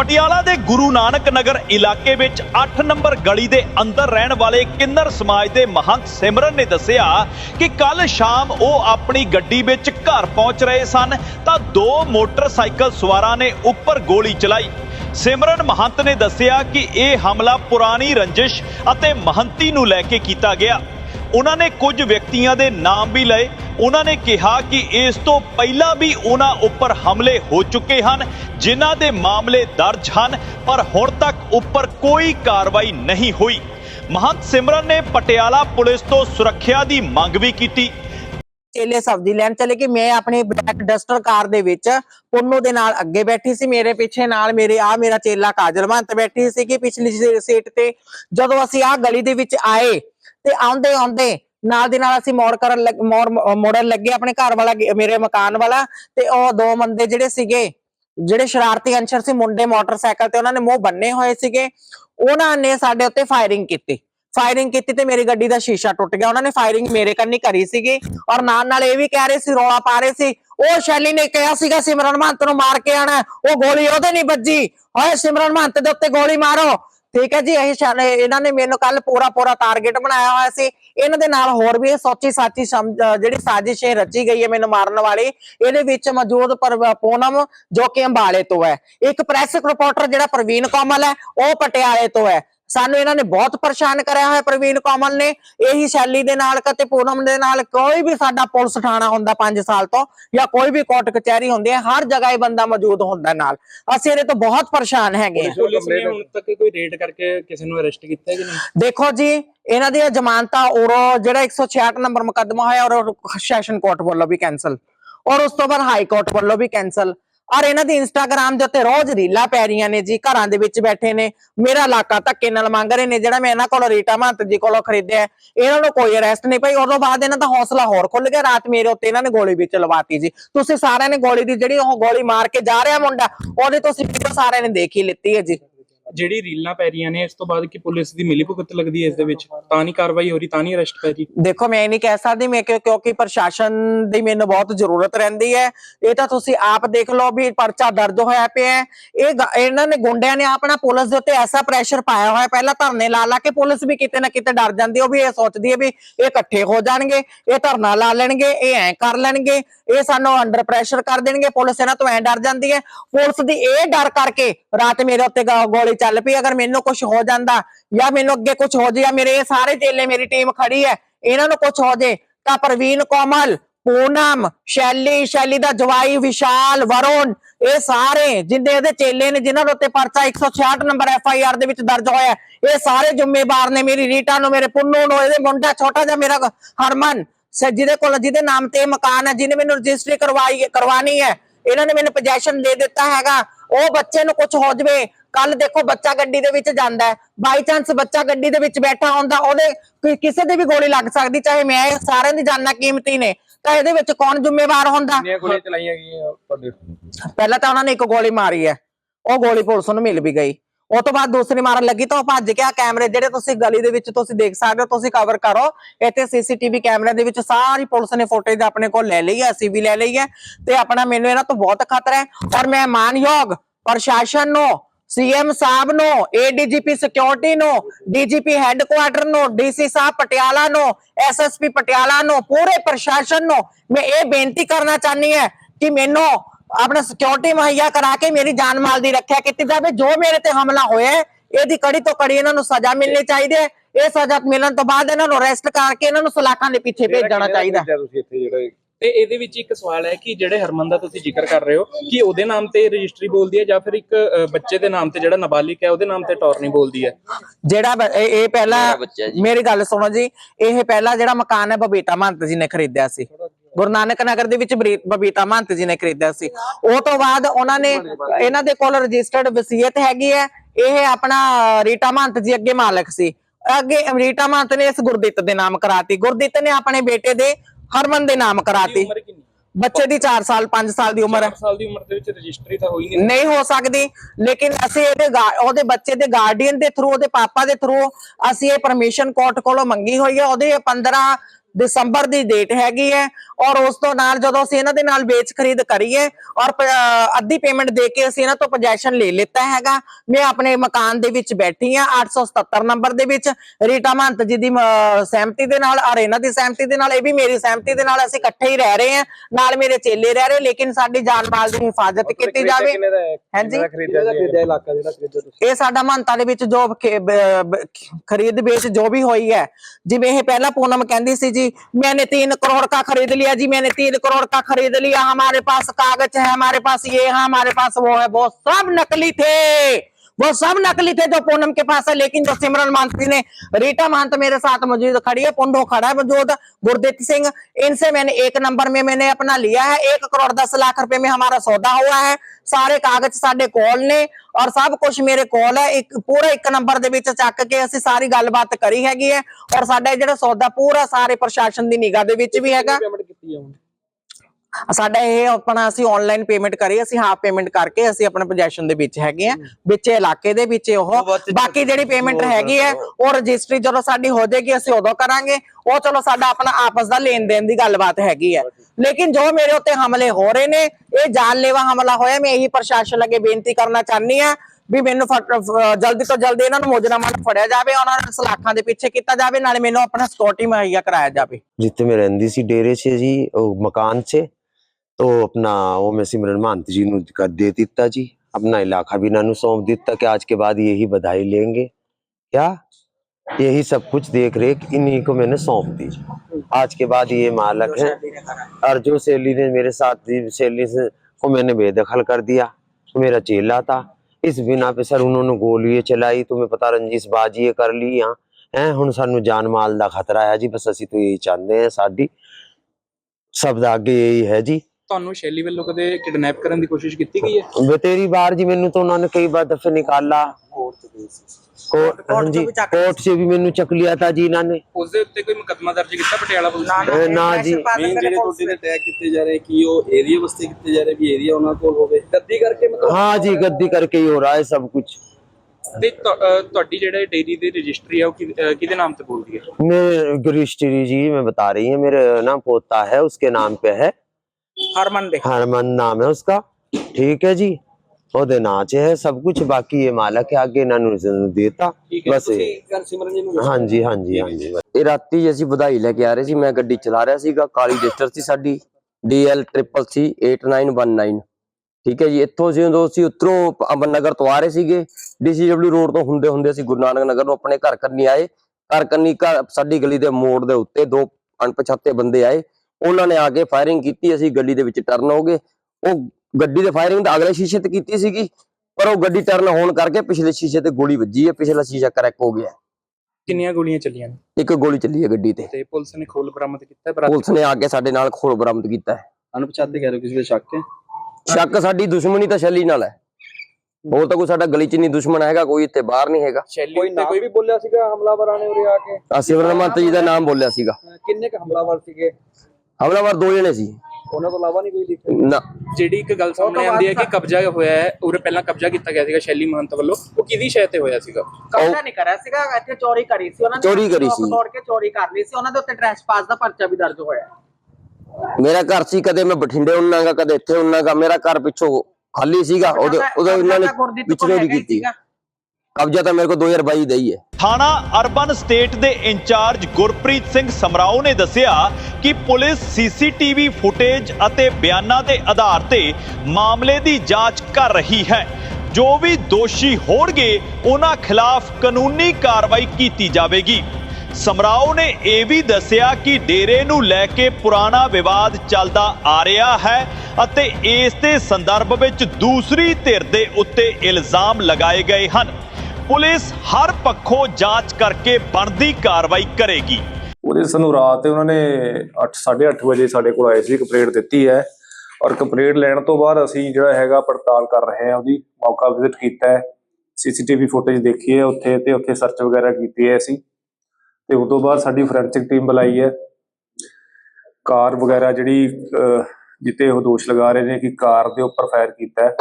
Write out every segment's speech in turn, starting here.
ਪਟਿਆਲਾ ਦੇ ਗੁਰੂ ਨਾਨਕ ਨਗਰ ਇਲਾਕੇ ਵਿੱਚ 8 ਨੰਬਰ ਗਲੀ ਦੇ ਅੰਦਰ ਰਹਿਣ ਵਾਲੇ ਕਿੰਨਰ ਸਮਾਜ ਦੇ ਮਹੰਤ ਸਿਮਰਨ ਨੇ ਦੱਸਿਆ ਕਿ ਕੱਲ ਸ਼ਾਮ ਉਹ ਆਪਣੀ ਗੱਡੀ ਵਿੱਚ ਘਰ ਪਹੁੰਚ ਰਹੇ ਸਨ ਤਾਂ ਦੋ ਮੋਟਰਸਾਈਕਲ ਸਵਾਰਾਂ ਨੇ ਉੱਪਰ ਗੋਲੀ ਚਲਾਈ। ਸਿਮਰਨ ਮਹੰਤ ਨੇ ਦੱਸਿਆ ਕਿ ਇਹ ਹਮਲਾ ਪੁਰਾਣੀ ਰੰਜਿਸ਼ ਅਤੇ ਮਹੰਤੀ ਨੂੰ ਲੈ ਕੇ ਕੀਤਾ ਗਿਆ। ਉਹਨਾਂ ਨੇ ਕੁਝ ਵਿਅਕਤੀਆਂ ਦੇ ਨਾਮ ਵੀ ਲਏ ਉਹਨਾਂ ਨੇ ਕਿਹਾ ਕਿ ਇਸ ਤੋਂ ਪਹਿਲਾਂ ਵੀ ਉਹਨਾਂ ਉੱਪਰ ਹਮਲੇ ਹੋ ਚੁੱਕੇ ਹਨ, ਜਿਨ੍ਹਾਂ ਦੇ ਮਾਮਲੇ ਦਰਜ ਹਨ, ਪਰ ਹੁਣ ਤੱਕ ਉੱਪਰ ਕੋਈ ਕਾਰਵਾਈ ਨਹੀਂ ਹੋਈ। ਮਹੰਤ ਸਿਮਰਨ ਨੇ ਪਟਿਆਲਾ ਪੁਲਿਸ ਤੋਂ ਸੁਰੱਖਿਆ ਦੀ ਮੰਗ ਵੀ ਕੀਤੀ। ਚੇਲੇ ਸਬਜ਼ੀ ਲੈਣ ਚਲੇ ਕਿ ਮੈਂ ਆਪਣੇ ਬਲੈਕ ਡਸਟਰ ਕਾਰ ਦੇ ਵਿੱਚ ਪੁੰਨੂ ਦੇ ਨਾਲ ਅੱਗੇ ਬੈਠੀ ਸੀ। ਮੇਰੇ ਪਿੱਛੇ ਨਾਲ ਮੇਰੇ ਆ ਮੇਰਾ ਚੇਲਾ ਕਾਜਲ ਮਹੰਤ ਬੈਠੀ ਸੀ ਕਿ ਪਿਛਲੀ ਸੀਟ ਤੇ ਜਦੋਂ ਅਸੀਂ ਆ ਗਲੀ ਦੇ ਵਿੱਚ ਆਏ ਤੇ ਆਉਂਦੇ ਆਉਂਦੇ ਨਾਲ ਦੀ ਨਾਲ ਅਸੀਂ ਮੋੜ ਕਰਨ ਮੋੜ, ਮੋੜਨ ਲੱਗੇ ਆਪਣੇ ਘਰ ਵਾਲਾ ਮੇਰੇ ਮਕਾਨ ਵਾਲਾ, ਤੇ ਉਹ ਦੋ ਬੰਦੇ ਜਿਹੜੇ ਸੀਗੇ, ਜਿਹੜੇ ਸ਼ਰਾਰਤੀ ਅੰਸ਼ਰ ਸੀ, ਮੁੰਡੇ ਮੋਟਰਸਾਈਕਲ ਤੇ ਉਹਨਾਂ ਨੇ ਮੂੰਹ ਬੰਨੇ ਹੋਏ ਸੀਗੇ, ਉਹਨਾਂ ਨੇ ਸਾਡੇ ਉੱਤੇ ਫਾਇਰਿੰਗ ਕੀਤੀ। ਫਾਇਰਿੰਗ ਕੀਤੀ ਤੇ ਮੇਰੀ ਗੱਡੀ ਦਾ ਸ਼ੀਸ਼ਾ ਟੁੱਟ ਗਿਆ। ਉਹਨਾਂ ਨੇ ਫਾਇਰਿੰਗ ਮੇਰੇ ਕੰਨੀ ਕਰੀ ਸੀਗੀ। ਔਰ ਨਾਲ ਨਾਲ ਇਹ ਵੀ ਕਹਿ ਰਹੇ ਸੀ, ਰੌਲਾ ਪਾ ਰਹੇ ਸੀ, ਉਹ ਸ਼ੈਲੀ ਨੇ ਕਿਹਾ ਸੀਗਾ, ਸਿਮਰਨ ਮਹੰਤ ਨੂੰ ਮਾਰ ਕੇ ਆਣਾ, ਉਹ ਗੋਲੀ ਉਹਦੇ ਨਹੀਂ ਵੱਜੀ। ਓਏ ਸਿਮਰਨ ਮਹੰਤ ਦੇ ਉੱਤੇ ਗੋਲੀ ਮਾਰੋ। ਠੀਕ ਹੈ ਜੀ, ਇਹ ਇਹਨਾਂ ਨੇ ਮੈਨੂੰ ਕੱਲ ਪੂਰਾ ਪੂਰਾ ਟਾਰਗੇਟ ਬਣਾਇਆ ਹੋਇਆ ਸੀ। ਇਹਨਾਂ ਦੇ ਨਾਲ ਹੋਰ ਵੀ ਸੋਚੀ ਸਾਚੀ ਸਮਝ- ਜਿਹੜੀ ਸਾਜ਼ਿਸ਼ ਇਹ ਰਚੀ ਗਈ ਹੈ ਮੈਨੂੰ ਮਾਰਨ ਵਾਲੀ, ਇਹਦੇ ਵਿੱਚ ਮੌਜੂਦ ਪਰ ਪੂਨਮ ਜੋ ਕਿ ਅੰਬਾਲੇ ਤੋਂ ਹੈ। ਇੱਕ ਪ੍ਰੈਸ ਰਿਪੋਰਟਰ ਜਿਹੜਾ ਪ੍ਰਵੀਨ ਕੋਮਲ ਹੈ, ਉਹ ਪਟਿਆਲੇ ਤੋਂ ਹੈ। ਸਾਨੂੰ ਇਹਨਾਂ ਨੇ ਬਹੁਤ ਪਰੇਸ਼ਾਨ ਕਰਿਆ ਹੋਇਆ ਪ੍ਰਵੀਨ ਕੋਮਲ ਨੇ। ਇਹੀ ਸ਼ੈਲੀ ਦੇ ਨਾਲ ਕਤੇ ਪੂਨਮ ਦੇ ਨਾਲ ਕੋਈ ਵੀ ਸਾਡਾ ਪੁਲਿਸ ਥਾਣਾ ਹੁੰਦਾ 5 ਸਾਲ ਤੋਂ ਜਾਂ ਕੋਈ ਵੀ ਕੋਰਟ ਕਚਹਿਰੀ ਹੁੰਦੀ ਹੈ ਹਰ ਜਗ੍ਹਾ ਇਹ ਬੰਦਾ ਮੌਜੂਦ ਹੁੰਦਾ ਨਾਲ। ਅਸੀਂ ਇਹਦੇ ਤੋਂ ਬਹੁਤ ਪਰੇਸ਼ਾਨ ਹੈਗੇ ਹਾਂ। ਪੁਲਿਸ ਨੇ ਹੁਣ ਤੱਕ ਕੋਈ ਰੇਡ ਕਰਕੇ ਕਿਸੇ ਨੂੰ ਅਰੈਸਟ ਕੀਤਾ ਕਿ ਨਹੀਂ? ਦੇਖੋ ਜੀ ਇਹਨਾਂ ਦੀਆਂ ਜ਼ਮਾਨਤਾਂ ਔਰ ਜਿਹੜਾ 166 ਨੰਬਰ ਮੁਕੱਦਮਾ ਹੋਇਆ ਔਰ ਸੈਸ਼ਨ ਕੋਰਟ ਵੱਲੋਂ ਵੀ ਕੈਨਸਲ ਔਰ ਉਸ ਤੋਂ ਬਾਅਦ ਹਾਈ ਕੋਰਟ ਵੱਲੋਂ ਵੀ ਕੈਨਸਲ ਔਰ ਇਹਨਾਂ ਦੀ ਇੰਸਟਾਗ੍ਰam ਦੇ ਉੱਤੇ ਰੋਜ਼ ਰੀਲਾਂ ਪੈ ਰਹੀਆਂ ਨੇ ਜੀ, ਘਰਾਂ ਦੇ ਵਿੱਚ ਬੈਠੇ ਨੇ। ਮੇਰਾ ਇਲਾਕਾ ਧੱਕੇ ਨਾਲ ਮੰਗ ਰਹੇ ਨੇ, ਜਿਹੜਾ ਮੈਂ ਇਹਨਾਂ ਕੋਲੋਂ ਰੀਟਾ ਮਹੰਤ ਜੀ ਕੋਲੋਂ ਖਰੀਦਿਆ ਇਹਨਾਂ ਨੂੰ ਕੋਈ ਅਰੈਸਟ ਨਹੀਂ ਪਈ। ਉਦੋਂ ਬਾਅਦ ਇਹਨਾਂ ਦਾ ਹੌਸਲਾ ਹੋਰ ਖੁੱਲ ਗਿਆ। ਰਾਤ ਮੇਰੇ ਉੱਤੇ ਇਹਨਾਂ ਨੇ ਗੋਲੀ ਵਿੱਚ ਲਵਾਤੀ ਜੀ। ਤੁਸੀਂ ਸਾਰਿਆਂ ਨੇ ਗੋਲੀ ਦੀ ਜਿਹੜੀ ਉਹ ਗੋਲੀ ਮਾਰ ਕੇ ਜਾ ਰਿਹਾ ਮੁੰਡਾ, ਉਹਦੇ ਤੁਸੀਂ ਵੀਡੀਓ ਸਾਰਿਆਂ ਨੇ ਦੇਖ ਹੀ ਲਿੱਤੀ ਹੈ ਜੀ। ਜਿਹੜੀ ਰੀਲਾਂ ਪੈ ਰਹੀਆਂ ਨੇ, ਇਸ ਤੋਂ ਬਾਅਦ ਕੀ ਪੁਲਿਸ ਦੀ ਮਿਲੀ ਲੱਗਦੀ ਹੈ ਇਸ ਦੇ ਵਿੱਚ, ਤਾਂ ਨਹੀਂ ਕਾਰਵਾਈ ਹੋ ਰਹੀ, ਤਾਂ ਨਹੀਂ ਅਰੈਸਟ ਪੈ ਰਹੀ। ਦੇਖੋ, ਮੈਂ ਇਹ ਨਹੀਂ ਕਹਿ ਸਕਦੀ, ਮੈਂ ਕਿਉਂਕਿ ਪ੍ਰਸ਼ਾਸਨ ਦੀ ਮੈਨੂੰ ਬਹੁਤ ਜ਼ਰੂਰਤ ਰਹਿੰਦੀ ਹੈ। ਇਹ ਤਾਂ ਤੁਸੀਂ ਆਪ ਦੇਖ ਲਓ ਵੀ ਪਰਚਾ ਦਰਜ ਹੋਇਆ ਪਿਆ ਇਹ ਇਹਨਾਂ ਨੇ ਗੁੰਡਿਆਂ ਨੇ ਆਪਣਾ ਪੁਲਿਸ ਦੇ ਉੱਤੇ ਐਸਾ ਪ੍ਰੈਸ਼ਰ ਪਾਇਆ ਹੋਇਆ, ਪਹਿਲਾਂ ਧਰਨੇ ਲਾ ਲਾ ਕੇ ਪੁਲਿਸ ਵੀ ਕਿਤੇ ਨਾ ਕਿਤੇ ਡਰ ਜਾਂਦੀ ਉਹ ਵੀ ਇਹ ਸੋਚਦੀ ਹੈ ਵੀ ਇਹ ਇਕੱਠੇ ਹੋ ਜਾਣਗੇ, ਇਹ ਧਰਨਾ ਲਾ ਲੈਣਗੇ, ਇਹ ਐ ਕਰ ਲੈਣਗੇ, ਇਹ ਸਾਨੂੰ ਅੰਡਰ ਪ੍ਰੈਸ਼ਰ ਕਰ ਦੇਣਗੇ, ਪੁਲਿਸ ਇਹਨਾਂ ਤੋਂ ਐ ਡਰ ਜਾਂਦੀ ਹੈ। ਪੁਲਿਸ ਦੀ ਇਹ ਡਰ ਕਰਕੇ ਰਾਤ ਮੇਰੇ ਉੱਤੇ ਗ- ਗੋਲੀ ਚੱਲ ਪਈ, ਅਗਰ ਮੈਨੂੰ ਕੁਝ ਹੋ ਜਾਂਦਾ ਜਾਂ ਮੈਨੂੰ ਅੱਗੇ ਕੁਝ ਹੋ ਜਾਏ ਜਾਂ ਮੇਰੇ ਇਹ ਸਾਰੇ ਚੇਲੇ, ਮੇਰੀ ਟੀਮ ਖੜੀ ਹੈ, ਇਹਨਾਂ ਨੂੰ ਕੁਝ ਹੋ ਜੇ, ਤਾਂ ਪ੍ਰਵੀਨ ਕੋਮਲ, ਪੂਨਮ, ਸ਼ੈਲੀ ਸ਼ੈਲੀ ਦਾ ਜਵਾਈ, ਵਿਸ਼ਾਲ, ਵਰੁਣ, ਇਹ ਸਾਰੇ ਜਿੰਦੇ ਇਹਦੇ ਚੇਲੇ ਨੇ, ਜਿਨ੍ਹਾਂ ਦੇ ਉੱਤੇ ਪਰਚਾ 166 ਨੰਬਰ ਐਫ ਆਈ ਆਰ ਦੇ ਵਿੱਚ ਦਰਜ ਹੋਇਆ ਇਹ ਸਾਰੇ ਜ਼ਿੰਮੇਵਾਰ ਨੇ, ਮੇਰੀ ਰੀਟਾ ਨੂੰ, ਮੇਰੇ ਪੁੰਨੂ ਨੂੰ, ਇਹਦੇ ਮੁੰਡਾ ਛੋਟਾ ਜਿਹਾ ਮੇਰਾ ਹਰਮਨ ਜਿਹਦੇ ਕੋਲ, ਜਿਹਦੇ ਨਾਮ ਤੇ ਇਹ ਮਕਾਨ ਹੈ, ਜਿਹਨੇ ਮੈਨੂੰ ਰਜਿਸਟਰੀ ਕਰਵਾਈ ਕਰਵਾਣੀ ਹੈ ਇਹਨਾਂ ਨੇ ਮੈਨੂੰ ਪੋਜੈਸ਼ਨ ਦੇ ਦਿੱਤਾ ਹੈਗਾ। ਉਹ ਬੱਚੇ ਨੂੰ ਕੁਝ ਹੋ ਜਵੇ ਕੱਲ ਦੇਖੋ ਬੱਚਾ ਗੱਡੀ ਦੇ ਵਿੱਚ ਜਾਂਦਾ ਹੈ। ਬਾਈ ਚਾਂਸ ਬੱਚਾ ਗੱਡੀ ਦੇ ਵਿੱਚ ਬੈਠਾ ਹੁੰਦਾ ਉਹਦੇ ਕਿਸੇ ਦੇ ਵੀ ਗੋਲੀ ਲੱਗ ਸਕਦੀ ਚਾਹੇ ਮੈਂ ਸਾਰਿਆਂ ਦੀ ਜਾਨਾਂ ਕੀਮਤੀ ਨੇ ਤਾਂ ਇਹਦੇ ਵਿੱਚ ਕੌਣ ਜ਼ਿੰਮੇਵਾਰ ਹੁੰਦਾ? ਪਹਿਲਾਂ ਤਾਂ ਉਹਨਾਂ ਨੇ ਇੱਕ ਗੋਲੀ ਮਾਰੀ ਹੈ। ਉਹ ਗੋਲੀ ਪੁਲਿਸ ਨੂੰ ਮਿਲ ਵੀ ਗਈ। ਉਹ ਤੋਂ ਬਾਅਦ ਦੂਸਰੀ ਮਾਰਨ ਲੱਗੀ ਤਾਂ ਉਹ ਭੱਜ ਗਿਆ ਕੈਮਰੇ ਜਿਹੜੇ ਤੁਸੀਂ ਗਲੀ ਦੇ ਵਿੱਚ ਤੁਸੀਂ ਦੇਖ ਸਕਦੇ ਹੋ, ਤੁਸੀਂ ਕਵਰ ਕਰੋ। ਇੱਥੇ ਸੀਸੀਟੀਵੀ ਕੈਮਰੇ ਦੇ ਵਿੱਚ ਸਾਰੀ ਪੁਲਿਸ ਨੇ ਫੁਟੇਜ ਆਪਣੇ ਕੋਲ ਲੈ ਲਈ ਹੈ ਅਸੀਂ ਵੀ ਲੈ ਲਈ ਹੈ ਤੇ ਆਪਣਾ ਮੈਨੂੰ ਇਹਨਾਂ ਤੋਂ ਬਹੁਤ ਖਤਰਾ ਹੈ। ਔਰ ਮੈਂ ਮਾਨਯੋਗ ਪ੍ਰਸ਼ਾਸਨ ਨੂੰ ਸੀਐਮ ਸਾਹਿਬ ਨੂੰ ਏਡੀਜੀਪੀ ਸਿਕਿਉਰਿਟੀ ਨੂੰ ਡੀਜੀਪੀ ਹੈੱਡਕੁਆਟਰ ਨੂੰ ਡੀਸੀ ਸਾਹਿਬ ਪਟਿਆਲਾ ਨੂੰ ਐਸਐਸਪੀ ਪਟਿਆਲਾ ਨੂੰ, ਪੂਰੇ ਪ੍ਰਸ਼ਾਸਨ ਨੂੰ ਮੈਂ ਇਹ ਬੇਨਤੀ ਕਰਨਾ ਚਾਹਨੀ ਹੈ ਕਿ ਮੈਨੂੰ ਆਪਣਾ ਸਿਕਿਉਰਿਟੀ ਮੁਹੱਈਆ ਕਰਾ ਕੇ ਮੇਰੀ ਜਾਨ ਮਾਲ ਦੀ ਰੱਖਿਆ ਕੀਤੀ ਜਾਵੇ। ਜੋ ਮੇਰੇ ਤੇ ਹਮਲਾ ਹੋਇਆ ਹੈ, ਇਹਦੀ ਕੜੀ ਤੋਂ ਕੜੀ ਇਹਨਾਂ ਨੂੰ ਸਜ਼ਾ ਮਿਲਣੀ ਚਾਹੀਦੀ ਹੈ। ਇਹ ਸਜ਼ਾ ਮਿਲਣ ਤੋਂ ਬਾਅਦ ਇਹਨਾਂ ਨੂੰ ਅਰੈਸਟ ਕਰਕੇ ਇਹਨਾਂ ਨੂੰ ਸਲਾਖਾਂ ਦੇ ਪਿੱਛੇ ਭੇਜਣਾ ਚਾਹੀਦਾ। ਭੇਜਿਆ ਤੁਸੀਂ ਇੱਥੇ ਜਿਹੜੇ ਤੇ ਇਹਦੇ ਵਿੱਚ ਇੱਕ ਸਵਾਲ ਹੈ ਕਿ ਜਿਹੜੇ ਹਰਮਨ ਦਾ ਤੁਸੀਂ ਜ਼ਿਕਰ ਕਰ ਰਹੇ ਹੋ ਕਿ ਉਹਦੇ ਨਾਮ ਤੇ ਰਜਿਸਟਰੀ ਬੋਲਦੀ ਹੈ ਜਾਂ ਫਿਰ ਇੱਕ ਬੱਚੇ ਦੇ ਨਾਮ ਤੇ ਜਿਹੜਾ ਨਾਬਾਲਿਗ ਹੈ ਉਹਦੇ ਨਾਮ ਤੇ ਟੌਰਨੀ ਬੋਲਦੀ ਹੈ? ਜਿਹੜਾ ਇਹ ਪਹਿਲਾਂ ਮੇਰੀ ਗੱਲ ਸੁਣੋ ਜੀ ਇਹ ਪਹਿਲਾ ਜਿਹੜਾ ਮਕਾਨ ਹੈ ਬਬੀਤਾ ਮਹੰਤ ਜੀ ਨੇ ਖਰੀਦਿਆ ਸੀ। ਗੁਰੂ ਨਾਨਕ ਨਗਰ ਦੇ ਵਿੱਚ ਬਬੀਤਾ ਮਹੰਤ ਜੀ ਨੇ ਖਰੀਦਿਆ ਸੀ। ਉਹ ਤੋਂ ਬਾਅਦ ਉਹਨਾਂ ਨੇ ਇਹਨਾਂ ਦੇ ਕੋਲ ਰਜਿਸਟਰਡ ਵਸੀਅਤ ਹੈਗੀ ਹੈ। ਇਹ ਆਪਣਾ ਰੀਟਾ ਮਹੰਤ ਜੀ ਅੱਗੇ ਮਾਲਕ ਸੀ। ਅੱਗੇ ਰੀਟਾ ਮਹੰਤ ਨੇ ਇਸ ਗੁਰਦਿੱਤ ਦੇ ਨਾਮ ਕਰਾਤੀ। ਗੁਰਦਿੱਤ ਨੇ ਆਪਣੇ ਬੇਟੇ ਦੇ ਹਰਮਨ ਦੇ ਨਾਮ ਕਰਾਤੀ। ਬੱਚੇ ਦੀ 4 ਸਾਲ 5 ਸਾਲ ਦੀ ਉਮਰ ਹੈ। 4 ਸਾਲ ਦੀ ਉਮਰ ਦੇ ਵਿੱਚ ਰਜਿਸਟਰੀ ਤਾਂ ਹੋਈ ਨਹੀਂ। ਨਹੀਂ ਹੋ ਸਕਦੀ। ਲੇਕਿਨ ਅਸੀਂ ਇਹਦੇ ਉਹਦੇ ਬੱਚੇ ਦੇ ਗਾਰਡੀਅਨ ਦੇ ਥਰੂ ਉਹਦੇ ਪਾਪਾ ਦੇ ਥਰੂ ਅਸੀਂ ਇਹ ਪਰਮਿਸ਼ਨ ਕੋਰਟ ਕੋਲੋਂ ਮੰਗੀ ਹੋਈ ਹੈ। ਉਹਦੇ 15 ਦਸੰਬਰ ਦੀ ਡੇਟ ਹੈਗੀ ਹੈ ਔਰ ਉਸ ਤੋਂ ਨਾਲ ਜਦੋਂ ਅਸੀਂ ਇਹਨਾਂ ਦੇ ਨਾਲ ਵੇਚ ਖਰੀਦ ਕਰੀਏ ਔਰ ਅੱਧੀ ਪੇਮੈਂਟ ਦੇ ਕੇ ਅਸੀਂ ਇਹਨਾਂ ਤੋਂ ਪੋਜੈਸ਼ਨ ਲੈ ਲਿੱਤਾ ਹੈਗਾ ਮੈਂ ਆਪਣੇ ਮਕਾਨ ਦੇ ਵਿੱਚ ਬੈਠੀ ਆ 877 ਨੰਬਰ ਦੇ ਵਿੱਚ ਰੀਟਾ ਮਹੰਤ ਜੀ ਦੀ ਸਹਿਮਤੀ ਦੇ ਨਾਲ ਔਰ ਇਹਨਾਂ ਦੀ ਸਹਿਮਤੀ ਦੇ ਨਾਲ ਇਹ ਵੀ ਮੇਰੀ ਸਹਿਮਤੀ ਦੇ ਨਾਲ ਅਸੀਂ ਇਕੱਠੇ ਹੀ ਰਹਿ ਰਹੇ ਹਾਂ ਨਾਲ ਮੇਰੇ ਚੇਲੇ ਰਹਿ ਰਹੇ ਲੇਕਿਨ ਸਾਡੀ ਜਾਨ ਮਾਲ ਦੀ ਹਿਫਾਜ਼ਤ ਕੀਤੀ ਜਾਵੇ। ਹਾਂਜੀ। ਇਹ ਸਾਡਾ ਮਹੰਤਾਂ ਦੇ ਵਿੱਚ ਜੋ ਖਰੀਦ ਵੇਚ ਜੋ ਵੀ ਹੋਈ ਹੈ ਜਿਵੇਂ ਇਹ ਪਹਿਲਾਂ ਪੂਨਮ ਕਹਿੰਦੀ ਸੀ ਜੀ मैंने तीन करोड़ का खरीद लिया जी मैंने तीन करोड़ का खरीद लिया हमारे पास कागज है हमारे पास ये है हमारे पास वो है वो सब नकली थे वो सब नकली थे जो पूनम के पास है लेकिन जो सिमरन मानसी ने रीटा महंत मेरे साथ मौजूद खड़ी है पुंडो खड़ा है मौजूद गुरदीप सिंह इनसे मैंने एक नंबर में मैंने अपना लिया है एक करोड़ दस लाख रुपए में हमारा सौदा हुआ है ਸਾਰੇ ਕਾਗਜ਼ ਸਾਡੇ ਕੋਲ ਨੇ ਔਰ ਸਭ ਕੁਝ ਮੇਰੇ ਕੋਲ ਹੈ ਇੱਕ ਪੂਰਾ ਇੱਕ ਨੰਬਰ ਦੇ ਵਿੱਚ ਚੱਕ ਕੇ ਅਸੀਂ ਸਾਰੀ ਗੱਲਬਾਤ ਕਰੀ ਹੈਗੀ ਹੈ ਔਰ ਸਾਡਾ ਇਹ ਜਿਹੜਾ ਸੌਦਾ ਪੂਰਾ ਸਾਰੇ ਪ੍ਰਸ਼ਾਸਨ ਦੀ ਨਿਗਾਹ ਦੇ ਵਿੱਚ ਵੀ ਹੈਗਾ ਪੇਮੈਂਟ ਕੀਤੀ ਹੈ ਹੁਣ ਸਾਡਾ ਇਹ ਆਪਣਾ ਅਸੀਂ ਆਨਲਾਈਨ ਪੇਮੈਂਟ ਕਰੀ ਅਸੀਂ ਹਾਫ ਪੇਮੈਂਟ ਕਰਕੇ ਅਸੀਂ ਆਪਣੇ ਪੋਜੈਸ਼ਨ ਦੇ ਵਿੱਚ ਹੈਗੇ ਆ ਵਿੱਚ ਇਲਾਕੇ ਦੇ ਵਿੱਚ ਉਹ ਬਾਕੀ ਜਿਹੜੀ ਪੇਮੈਂਟ ਹੈਗੀ ਹੈ ਉਹ ਰਜਿਸਟਰੀ ਜਦੋਂ ਸਾਡੀ ਹੋ ਜਾਏਗੀ ਅਸੀਂ ਉਦੋਂ ਕਰਾਂਗੇ। ਉਹ ਚਲੋ ਸਾਡਾ ਆਪਣਾ ਆਪਸ ਦਾ ਲੈਣ ਦੇਣ ਦੀ ਗੱਲਬਾਤ ਹੈਗੀ ਹੈ ਲੇਕਿਨ ਜੋ ਮੇਰੇ ਉੱਤੇ ਹਮਲੇ ਹੋ ਰਹੇ ਨੇ ਇਹ ਜਾਨਲੇਵਾ ਹਮਲਾ ਹੋਇਆ ਮੈਂ ਇਹੀ ਪ੍ਰਸ਼ਾਸਨ ਅੱਗੇ ਬੇਨਤੀ ਕਰਨਾ ਚਾਹਨੀ ਆ ਵੀ ਮੈਨੂੰ ਜਲਦੀ ਤੋਂ ਜਲਦੀ ਇਹਨਾਂ ਨੂੰ ਮੋਜਨਾਮਾ ਫੜਿਆ ਜਾਵੇ ਉਹਨਾਂ ਨੂੰ ਸਲਾਖਾਂ ਦੇ ਪਿੱਛੇ ਕੀਤਾ ਜਾਵੇ ਨਾਲੇ ਮੈਨੂੰ ਆਪਣਾ ਸਕਿਉਰਟੀ ਮੁਹੱਈਆ ਕਰਾਇਆ ਜਾਵੇ। ਜਿੱਥੇ ਮੈਂ ਰਹਿੰਦੀ ਸੀ ਡੇਰੇ 'ਚ ਜੀ ਮਕਾਨ 'ਚ। तो अपना वो मैं सिमरन महंत जी नु कर दे दिता जी अपना इलाका भी नानू सौंप दिता कि आज के बाद यही बधाई लेंगे क्या यही सब कुछ देख रेख इन्हीं को मैंने सौंप दी आज के बाद ये मालक है और जो सैली ने मेरे साथ थी, सैली से को मैंने बेदखल कर दिया तो मेरा चेला था इस बिना पे सर उन्होंने गोली चलाई तुम्हें पता रंजिश बाजी ये कर ली यहाँ ਹੈ ਹੁਣ ਸਾਨੂੰ ਜਾਨ ਮਾਲ ਦਾ ਖਤਰਾ ਹੈ ਜੀ ਬਸ ਅਸੀਂ ਤਾਂ ਇਹੀ ਚਾਹੁੰਦੇ ਹਾਂ ਸਾਡੀ ਸਭ ਦਾ ਅੱਗੇ ਇਹੀ ਹੈ ਜੀ ਤੁਹਾਨੂੰ ਸ਼ੈਲੀ ਵੱਲੋਂ ਕਦੇ ਕਿਡਨੈਪ ਕਰਨ ਦੀ ਕੋਸ਼ਿਸ਼ ਕੀਤੀ ਗਈ ਹੈ ਬਤੇਰੀ ਬਾਰ ਜੀ ਮੈਨੂੰ ਤਾਂ ਉਹਨਾਂ ਨੇ ਕਈ ਵਾਰ ਦਫੇ ਨਿਕਾਲਾ ਕੋਰਟ ਹਾਂਜੀ ਕੋਰਟ ਸੇ ਵੀ ਮੈਨੂੰ ਚੱਕ ਲਿਆ था ਜੀ ਇਹਨਾਂ ਨੇ ਉਸ ਦੇ ਉੱਤੇ ਕੋਈ ਮੁਕੱਦਮਾ ਦਰਜ ਕੀਤਾ ਪਟਿਆਲਾ ਪੁਲਿਸ ਨੇ ਅਹ ਨਾ ਜੀ ਮੇਨ ਜਿਹੜੇ ਤੁਹਾਡੇ ਦੇ ਟੈਗ ਕੀਤੇ ਜਾ ਰਹੇ ਕੀ ਉਹ ਏਰੀਆ ਵਾਸਤੇ ਕੀਤੇ ਜਾ ਰਹੇ ਵੀ ਏਰੀਆ ਉਹਨਾਂ ਕੋਲ ਹੋਵੇ ਗੱਦੀ ਕਰਕੇ ਮਤਲਬ हाँ जी गद्दी करके ही हो रहा है सब कुछ ਤੇ ਤੁ- ਅਹ ਤੁਹਾਡੀ ਜਿਹੜਾ ਡੇਰੀ ਦੀ ਰਜਿਸਟਰੀ ਹੈ ਉਹ ਕਿ- ਅਹ ਕਿਹਦੇ ਨਾਮ ਤੇ ਬੋਲਦੀ ਹੈ मैं गिरिश्री जी मैं बता रही है मेरे ना पोता है उसके नाम पे है ਹਰਮਨ ਦੇ हरमन नाम है उसका ठीक है जी ਉਹਦੇ ਨਾਂ 'ਚ ਹੈ ਸਭ ਕੁਝ ਬਾਕੀ ਇਹ ਮਾਲਕ ਹੈ ਅੱਗੇ ਇਹਨਾਂ ਨੂੰ ਦੇਤਾ ਠੀਕ ਹੈ, ਬਸ ਇਹ- ਤੁਸੀਂ ਗੱਲ ਸਿਮਰਨ ਜੀ ਨੂੰ ਦੱਸੋ। ਹਾਂਜੀ ਹਾਂਜੀ ਹਾਂਜੀ ਇਹ ਰਾਤੀ ਜੀ ਅਸੀਂ ਵਧਾਈ ਲੈ ਕੇ ਆ ਰਹੇ ਸੀ ਮੈਂ ਗੱਡੀ ਚਲਾ ਰਿਹਾ ਸੀਗਾ ਕਾਲੀ ਰਜਿਸਟਰ ਸੀ ਸਾਡੀ DL ਟ੍ਰਿਪਲ ਸੀ 8919 ਠੀਕ ਹੈ ਜੀ ਇੱਥੋਂ ਅਸੀਂ ਜਦੋਂ ਅਸੀਂ ਉੱਤਰੋਂ ਅਮਨ ਨਗਰ ਤੋਂ ਆ ਰਹੇ ਸੀਗੇ DCW ਰੋਡ ਤੋਂ ਹੁੰਦੇ ਹੁੰਦੇ ਅਸੀਂ ਗੁਰੂ ਨਾਨਕ ਨਗਰ ਨੂੰ ਆਪਣੇ ਘਰ ਕੰਨੀ ਆਏ ਘਰ ਕੰਨੀ ਘਰ ਸਾਡੀ ਗਲੀ ਦੇ ਮੋੜ ਦੇ ਉੱਤੇ ਦੋ ਅਣਪਛਾਤੇ ਬੰਦੇ ਆਏ ਉਹਨਾਂ ਨੇ ਆ ਕੇ ਫਾਇਰਿੰਗ ਕੀਤੀ ਅਸੀਂ ਗੱਡੀ ਦੇ ਵਿੱਚ ਟਰਨ ਹੋ ਗਏ। ਉਹ ਗੱਡੀ ਦੇ ਫਾਇਰਿੰਗ ਤਾਂ ਅਗਲੇ ਸ਼ੀਸ਼ੇ ਤੇ ਕੀਤੀ ਸੀਗੀ ਪਰ ਉਹ ਗੱਡੀ ਟਰਨ ਹੋਣ ਕਰਕੇ ਪਿਛਲੇ ਸ਼ੀਸ਼ੇ ਤੇ ਗੋਲੀ ਵੱਜੀ ਹੈ ਪਿਛਲਾ ਸ਼ੀਸ਼ਾ ਕਰੈਕ ਹੋ ਗਿਆ। ਕਿੰਨੀਆਂ ਗੋਲੀਆਂ ਚੱਲੀਆਂ ਨੇ? ਇੱਕ ਗੋਲੀ ਚੱਲੀ ਹੈ ਗੱਡੀ ਤੇ। ਤੇ ਪੁਲਿਸ ਨੇ ਖੋਲ ਬਰਾਮਦ ਕੀਤਾ ਬਰਾਮਦ ਪੁਲਿਸ ਨੇ ਆ ਕੇ ਸਾਡੇ ਨਾਲ ਖੋਲ ਬਰਾਮਦ ਕੀਤਾ ਹੈ। ਅਣਪਛਾਤੇ ਕਹਿ ਰਹੇ ਕਿਸੇ ਦੇ ਸ਼ੱਕ ਹੈ? ਸ਼ੱਕ ਸਾਡੀ ਦੁਸ਼ਮਣੀ ਤਾਂ ਸ਼ੈਲੀ ਨਾਲ ਹੈ। ਹੋਰ ਤਾਂ ਕੋਈ ਸਾਡਾ ਗਲੀ 'ਚ ਨਹੀਂ ਦੁਸ਼ਮਣ ਹੈਗਾ ਕੋਈ ਇੱਥੇ ਬਾਹਰ ਨਹੀਂ ਹੈਗਾ। ਕੋਈ ਨਾਮ ਕੋਈ ਵੀ ਬੋਲਿਆ ਸੀਗਾ ਹਮਲਾਵਰਾਂ ਨੇ ਉਰੇ ਆ ਕੇ। ਆ ਸਿਮਰਨ ਮਹੰਤ ਜੀ ਦਾ ਨਾਮ ਬੋਲਿਆ ਸੀਗਾ। ਕਿੰਨੇ ਕ ਹਮਲਾਵਰ ਸੀਗੇ? ਹਮਲਾਵਰ ਦੋ ਜਣੇ ਸੀ। ਉਹਨਾਂ ਤੋਂ ਇਲਾਵਾ ਨਹੀਂ ਕੋਈ ਦਿਖਿਆ? ਨਾ। ਜਿਹੜੀ ਇੱਕ ਗੱਲ ਸਾਹਮਣੇ ਆਉਂਦੀ ਹੈ ਕਿ ਕਬਜ਼ਾ ਹੋਇਆ ਹੈ ਉਰੇ ਪਹਿਲਾਂ ਕਬਜ਼ਾ ਕੀਤਾ ਗਿਆ ਸੀਗਾ ਸ਼ੈਲੀ ਮਹੰਤ ਵੱਲੋਂ। ਉਹ ਕਿਹਦੀ ਸ਼ੈ ਤੇ ਹੋਇਆ ਸੀਗਾ? ਕਬਜ਼ਾ ਨਹੀਂ ਕਰਿਆ ਸੀਗਾ ਇੱਥੇ ਚੋਰੀ ਕਰੀ ਸੀ ਉਹਨਾਂ ਨੇ। ਚੋਰੀ ਕਰੀ ਸੀ। ਤੋੜ ਕੇ ਚੋਰੀ ਕਰ ਲਈ ਸੀ ਉਹਨਾਂ ਦੇ ਉੱਤੇ ਟ੍ਰੈਸਪਾਸ ਦਾ ਪਰਚਾ ਵੀ ਦਰਜ ਹੋਇਆ। ਮੇਰਾ ਘਰ ਸੀ ਕਦੇ ਮੈਂ ਬਠਿੰਡੇ ਹੁੰਨਾਗਾ ਕਦੇ ਇੱਥੇ ਹੁੰਨਾਗਾ ਮੇਰਾ ਘਰ ਪਿੱਛੋਂ ਖਾਲੀ ਸੀਗਾ ਉਹਦੇ ਇਹਨਾਂ ਨੇ ਵਿੱਚ ਚੋਰੀ ਕੀਤੀ। ਕਬਜ਼ਾ ਤਾਂ ਮੇਰੇ ਕੋਲ 2022 ਦਾ ਹੀ ਹੈ। ਥਾਣਾ ਅਰਬਨ ਸਟੇਟ ਦੇ ਇੰਚਾਰਜ ਗੁਰਪ੍ਰੀਤ ਸਿੰਘ ਸਮਰਾਓ ਨੇ ਦੱਸਿਆ ਕਿ ਪੁਲਿਸ ਸੀਸੀਟੀਵੀ ਫੁਟੇਜ ਅਤੇ ਬਿਆਨਾਂ ਦੇ ਆਧਾਰ ਤੇ ਮਾਮਲੇ ਦੀ ਜਾਂਚ ਕਰ ਰਹੀ ਹੈ। ਜੋ ਵੀ ਦੋਸ਼ੀ ਹੋਣਗੇ, ਉਹਨਾਂ ਖਿਲਾਫ ਕਾਨੂੰਨੀ ਕਾਰਵਾਈ ਕੀਤੀ ਜਾਵੇਗੀ। ਸਮਰਾਓ ਨੇ ਇਹ ਵੀ ਦੱਸਿਆ ਕਿ ਡੇਰੇ ਨੂੰ ਲੈ ਕੇ ਪੁਰਾਣਾ ਵਿਵਾਦ ਚੱਲਦਾ ਆ ਰਿਹਾ ਹੈ ਅਤੇ ਇਸ ਦੇ ਸੰਦਰਭ ਵਿੱਚ ਦੂਸਰੀ ਧਿਰ ਦੇ ਉੱਤੇ ਇਲਜ਼ਾਮ ਲਗਾਏ ਗਏ ਹਨ। ਪੁਲਿਸ ਹਰ ਪੱਖੋਂ ਜਾਂਚ ਕਰਕੇ ਬਣਦੀ ਕਾਰਵਾਈ ਕਰੇਗੀ। ਉਹਦੇ ਸਾਨੂੰ ਰਾਤ ਉਹਨਾਂ ਨੇ 8:30 ਵਜੇ ਸਾਡੇ ਕੋਲ ਆਏ ਸੀ ਕੰਪਲੇਂਟ ਦਿੱਤੀ ਹੈ। ਔਰ ਕੰਪਲੇਂਟ ਲੈਣ ਤੋਂ ਬਾਅਦ ਅਸੀਂ ਜਿਹੜਾ ਹੈਗਾ ਪੜਤਾਲ ਕਰ ਰਹੇ ਹਾਂ ਉਹਦੀ ਮੌਕਾ ਵਿਜ਼ਿਟ ਕੀਤਾ ਹੈ। ਸੀਸੀਟੀਵੀ ਫੁਟੇਜ ਦੇਖੀ ਹੈ ਉੱਥੇ ਤੇ ਉੱਥੇ ਸਰਚ ਵਗੈਰਾ ਕੀਤੀ ਹੈ ਅਸੀਂ। ਤੇ ਉਸ ਤੋਂ ਬਾਅਦ ਸਾਡੀ ਫੋਰੈਂਸਿਕ ਟੀਮ ਬੁਲਾਈ ਹੈ। ਕਾਰ ਵਗੈਰਾ ਜਿਹੜੀ ਅਹ, ਜਿੱਤੇ ਉਹ ਦੋਸ਼ ਲਗਾ ਰਹੇ ਨੇ ਕਿ ਕਾਰ ਦੇ ਉੱਪਰ ਫਾਇਰ ਕੀਤਾ ਹੈ।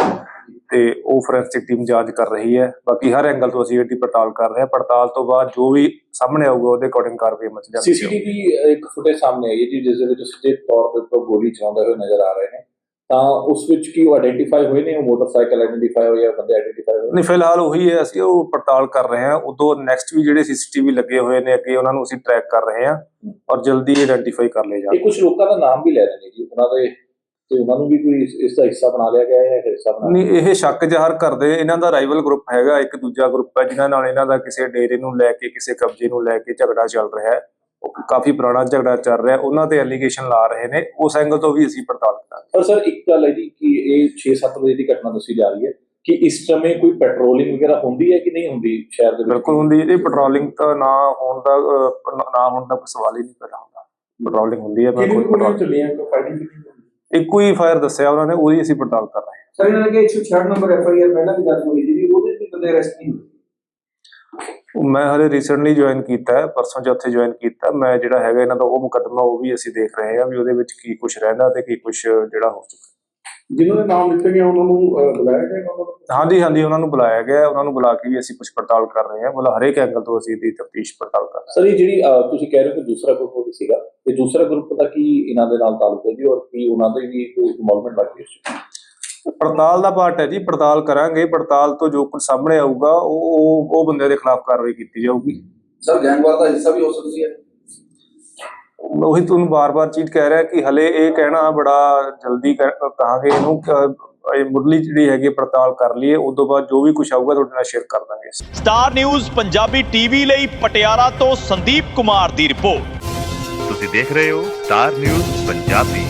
ਤੇ ਉਹ ਫੋਰੈਂਸਿਕ ਟੀਮ ਜਾਂਚ ਕਰ ਰਹੀ ਹੈ। ਬਾਕੀ ਹਰ ਐਂਗਲ ਤੋਂ ਅਸੀਂ ਇਹਦੀ ਪੜਤਾਲ ਕਰ ਰਹੇ ਹਾਂ। ਪੜਤਾਲ ਤੋਂ ਬਾਅਦ ਜੋ ਵੀ ਸਾਹਮਣੇ ਆਊਗਾ ਉਹਦੇ ਅਕੋਰਡਿੰਗ ਕਾਰਵਾਈ ਮਚ ਜਾਂਦੀ ਹੈ ਸੀਸੀਟੀਵੀ ਇੱਕ ਫੁਟੇਜ ਸਾਹਮਣੇ ਆਈ ਹੈ ਜੀ ਜਿਸ ਦੇ ਵਿੱਚ ਸਿੱਧੇ ਤੌਰ ਤੇ ਉੱਪਰ ਗੋਲੀ ਚਲਾਉਂਦੇ ਹੋਏ ਨਜ਼ਰ ਆ ਰਹੇ ਨੇ। ਤਾਂ ਉਸ ਵਿੱਚ ਕੀ ਉਹ ਆਇਡੈਂਟੀਫਾਈ ਹੋਏ ਨੇ? ਉਹ ਮੋਟਰਸਾਈਕਲ ਆਇਡੈਂਟੀਫਾਈ ਜਾਂ ਬੰਦੇ ਆਇਡੈਂਟੀਫਾਈ ਹੋਏ ਨਹੀਂ ਫਿਲਹਾਲ ਉਹੀ ਹੈ। ਅਸੀਂ ਉਹ ਪੜਤਾਲ ਕਰ ਰਹੇ ਹਾਂ। ਉਦੋਂ ਨੈਕਸਟ ਵੀ ਜਿਹੜੇ ਸੀਸੀਟੀਵੀ ਲੱਗੇ ਹੋਏ ਨੇ ਅੱਗੇ ਉਹਨਾਂ ਨੂੰ ਅਸੀਂ ਟਰੈਕ ਕਰ ਰਹੇ ਹਾਂ ਔਰ ਜਲਦੀ ਆਇਡੈਂਟੀਫਾਈ ਕਰ ਲਏ ਜਾਣਗੇ। ਕੁਝ ਲੋਕਾਂ ਦਾ ਨਾਮ ਵੀ ਲੈ ਰਹੇ ਨੇ ਜੀ। ਉਹਨਾਂ ਦੇ ਤੇ ਉਹਨਾਂ ਨੂੰ ਵੀ ਕੋਈ ਇਸ- ਇਸ ਦਾ ਹਿੱਸਾ ਬਣਾ ਲਿਆ ਗਿਆ ਹੈ ਜਾਂ ਹਿੱਸਾ ਬਣਾ ਨਹੀਂ ਇਹ ਸ਼ੱਕ ਜ਼ਾਹਰ ਕਰਦੇ ਇਹਨਾਂ ਦਾ ਰਾਈਵਲ ਗਰੁੱਪ ਹੈਗਾ ਇੱਕ ਦੂਜਾ ਗਰੁੱਪ ਹੈ ਜਿਨ੍ਹਾਂ ਨਾਲ ਇਹਨਾਂ ਦਾ ਕਿਸੇ ਡੇਰੇ ਨੂੰ ਲੈ ਕੇ ਕਿਸੇ ਕਬਜ਼ੇ ਨੂੰ ਲੈ ਕੇ ਝਗੜਾ ਚੱਲ ਰਿਹਾ ਹੈ। ਉਹ ਕਾਫੀ ਪੁਰਾਣਾ ਝਗੜਾ ਚੱਲ ਰਿਹਾ ਉਹਨਾਂ ਤੇ ਐਲੀਗੇਸ਼ਨ ਲਾ ਰਹੇ ਨੇ ਉਸ ਐਂਗਲ ਤੋਂ ਵੀ ਅਸੀਂ ਪੜਤਾਲ ਕਰਾਂਗੇ। ਪਰ ਸਰ ਇੱਕ ਗੱਲ ਹੈ ਜੀ ਕਿ ਇਹ 6-7 ਵਜੇ ਦੀ ਘਟਨਾ ਦੱਸੀ ਜਾ ਰਹੀ ਹੈ ਕਿ ਇਸ ਸਮੇਂ ਕੋਈ ਪੈਟਰੋਲਿੰਗ ਵਗੈਰਾ ਹੁੰਦੀ ਹੈ ਕਿ ਨਹੀਂ ਹੁੰਦੀ ਸ਼ਹਿਰ ਦੇ ਵਿੱਚ? ਬਿਲਕੁਲ ਹੁੰਦੀ ਇਹ ਪੈਟਰੋਲਿੰਗ ਤਾਂ ਨਾ ਹੋਣ ਦਾ ਅਹ, ਨਾ ਹੋਣ ਦਾ ਕੋਈ ਸਵਾਲ ਹੀ ਨਹੀਂ ਪੈਦਾ ਹੁੰਦਾ। ਪੈਟਰੋਲਿੰਗ ਹੁੰਦੀ ਹੈ ਬਿਲਕੁਲ ਪੈਟਰੋਲਿੰਗ ਚੱਲੀਆਂ ਕਿ ਫਾਈਟਿੰਗ ਇੱਕੋ ਹੀ ਫਾਇਰ ਦੱਸਿਆ ਉਹਨਾਂ ਨੇ ਉਹਦੀ ਅਸੀਂ ਪੜਤਾਲ ਕਰ ਰਹੇ ਹਾਂ। ਸਰ ਇਹਨਾਂ ਨੇ ਕਿ 166 ਨੰਬਰ ਐਫ ਆਈ ਆਰ ਪਹਿਲਾਂ ਵੀ ਦਰਜ ਹੋਈ ਸੀ ਉਹਦੇ ਵਿੱਚ ਵੀ ਬੰਦੇ ਅਰੈਸਟ ਨਹੀਂ ਹੋਏ। ਮੈਂ ਹਲੇ ਰੀਸੈਂਟਲੀ ਜੁਆਇਨ ਕੀਤਾ ਹੈ ਪਰਸੋਂ ਚੌਥੇ ਜੁਆਇਨ ਕੀਤਾ ਮੈਂ ਜਿਹੜਾ ਹੈਗਾ ਇਹਨਾਂ ਦਾ ਉਹ ਮੁਕੱਦਮਾ ਉਹ ਵੀ ਅਸੀਂ ਦੇਖ ਰਹੇ ਹਾਂ ਵੀ ਉਹਦੇ ਵਿੱਚ ਕੀ ਕੁਝ ਰਹਿੰਦਾ ਤੇ ਕੀ ਕੁਝ ਜਿਹੜਾ ਹੋ ਚੁੱਕਾ। ਜਿਨ੍ਹਾਂ ਦੇ ਨਾਮ ਲਿਖੇ ਗਏ ਉਹਨਾਂ ਨੂੰ ਬੁਲਾਇਆ ਜਾਏਗਾ ਉਹਨਾਂ ਨੂੰ ਹਾਂਜੀ ਹਾਂਜੀ ਉਹਨਾਂ ਨੂੰ ਬੁਲਾਇਆ ਗਿਆ ਹੈ, ਉਹਨਾਂ ਨੂੰ ਬੁਲਾ ਕੇ ਵੀ ਅਸੀਂ ਕੁਝ ਪੜਤਾਲ ਕਰ ਰਹੇ ਹਾਂ। ਮਤਲਬ ਹਰੇਕ ਐਂਗਲ ਤੋਂ ਅਸੀਂ ਇਹਦੀ ਤਫਤੀਸ਼ ਪੜਤਾਲ ਕਰ ਰਹੇ ਸਰ ਇਹ ਜਿਹੜੀ ਤੁਸੀਂ ਕਹਿ ਰਹੇ ਹੋ ਕਿ ਦੂਸਰਾ ਗਰੁੱਪ ਵੀ ਸੀਗਾ ਤੇ ਦੂਸਰਾ ਗਰੁੱਪ ਦਾ ਕੀ ਇਹਨਾਂ ਦੇ ਨਾਲ ਤਾਲੁਕ ਹੈ ਜੀ ਔਰ ਕੀ ਉਹਨਾਂ ਦੇ ਵੀ ਕੋਈ ਇਨਵੋਲਵਮੈਂਟ ਬਾਕੀ ਹੈ? ਹਾਂ ਪੜਤਾਲ ਦਾ ਪਾਰਟ ਹੈ ਜੀ ਪੜਤਾਲ ਕਰਾਂਗੇ। ਪੜਤਾਲ ਤੋਂ ਜੋ ਕੁਝ ਸਾਹਮਣੇ ਆਊਗਾ ਉਹ ਉਹ ਬੰਦੇ ਦੇ ਖਿਲਾਫ ਕਾਰਵਾਈ ਕੀਤੀ ਜਾਊਗੀ। ਸਰ ਗੈਂਗਵਾਰ ਦਾ ਹਿੱਸਾ ਵੀ ਹੋ ਸਕਦੀ ਹੈ? ਉਹੀ ਤੁਹਾਨੂੰ ਬਾਰ-ਬਾਰ ਚੀਜ਼ ਕਹਿ ਰਿਹਾ ਕਿ ਹਲੇ ਇਹ ਕਹਿਣਾ ਬੜਾ ਜਲਦੀ ਕਹਿ- ਕਹਾਂਗੇ ਇਹਨੂੰ ਇਹ ਮੁੱਢਲੀ ਜਿਹੜੀ ਹੈਗੀ ਪੜਤਾਲ ਕਰ ਲਈਏ ਉਸ ਤੋਂ ਬਾਅਦ ਜੋ ਵੀ ਕੁਝ ਆਊਗਾ ਤੁਹਾਡੇ ਨਾਲ ਸ਼ੇਅਰ ਕਰ ਦਾਂਗੇ ਸਟਾਰ ਨਿਊਜ਼ ਪੰਜਾਬੀ ਟੀਵੀ ਲਈ ਪਟਿਆਲਾ ਤੋਂ ਸੰਦੀਪ ਕੁਮਾਰ ਦੀ ਰਿਪੋਰਟ। ਤੁਸੀਂ ਦੇਖ ਰਹੇ ਹੋ ਸਟਾਰ ਨਿਊਜ਼ ਪੰਜਾਬੀ।